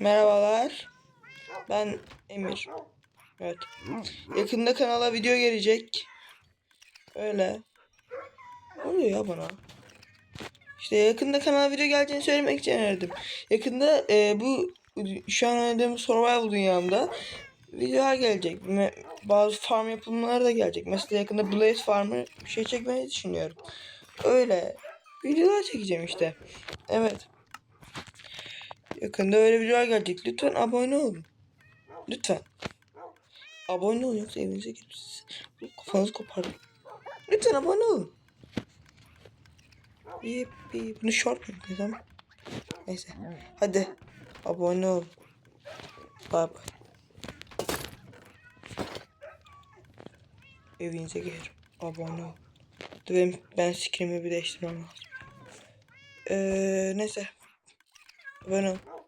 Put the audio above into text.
Merhabalar. Ben Emir. Evet. Yakında kanala video gelecek. Öyle. Ne oluyor ya bana? İşte yakında kanala video geleceğini söylemek için aradım. Yakında e, bu şu an oynadığım survival dünyamda videolar gelecek. Bazı farm yapımları da gelecek. Mesela yakında Blaze Farm'ı bir şey çekmeyi düşünüyorum. Öyle. Videolar çekeceğim işte. Evet. Yakında öyle videolar gelecek. Lütfen abone olun. Lütfen. Abone olun yoksa evinize girip siz kafanızı koparırım. Lütfen abone olun. Yippi. Bunu short mu desem? Neyse. Hadi. Abone ol. Bay bay. Evinize gelirim. Abone ol. Dur ben skinimi bir değiştirmem lazım. Ee, neyse. Abone ol.